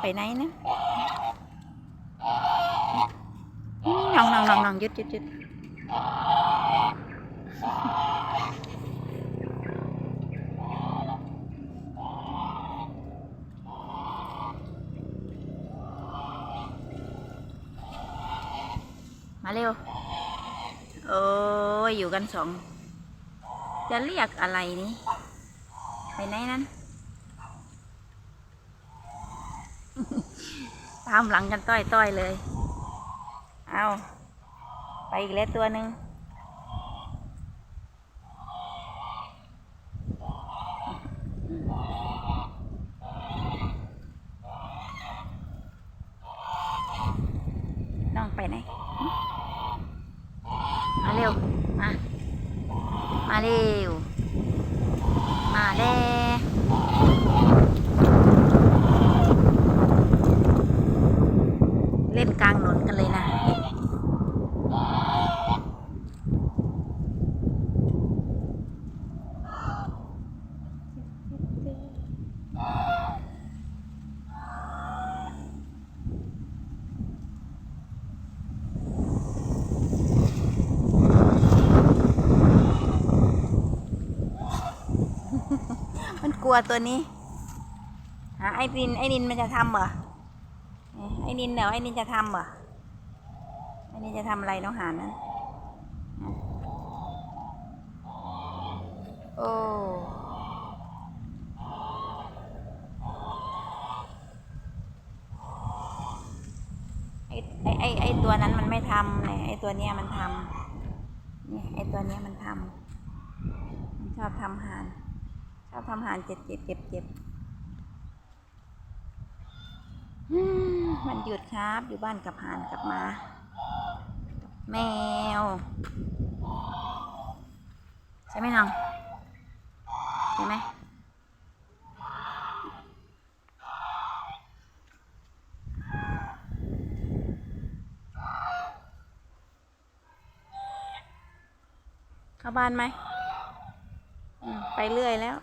ไปไหนนะน้องน้องน้องน้องยุดยุดยุดมาเร็ว โอ้ยอยู่กันสอง จะเรียกอะไรนี่ ไปไหนนั้น ตามหลังกันต้อยต้อยๆเลย เอาไปอีกแล้วตัวหนึ่งน้องไปไหน มาเร็ว มา มาเร็ว มาแล้ เล่นกลางถนนกันเลยนะมันกลัวตัวนี้หาไอ้นินไอ้นินมันจะทำเหรอ ไอ้นินเดี๋ยวไอ้นินจะทำเหรอไอ้นินจะทำอะไรน้องหานนั้นโอ้ไอ้ไอ้ไอ้ไอ้ตัวนั้นมันไม่ทำเนี่ยไอ้ตัวเนี้ยมันทำเนี่ยไอ้ตัวเนี้ยมันทำมันชอบทำหานชอบทำหารเจ็บเจ็บเจ็บเจ็บ มันหยุดครับ อยู่บ้านกับหานกับหมากับแมว ใช่ไหมน้องใช่ไหมเข้าบ้านไหม ไปเรื่อยแล้ว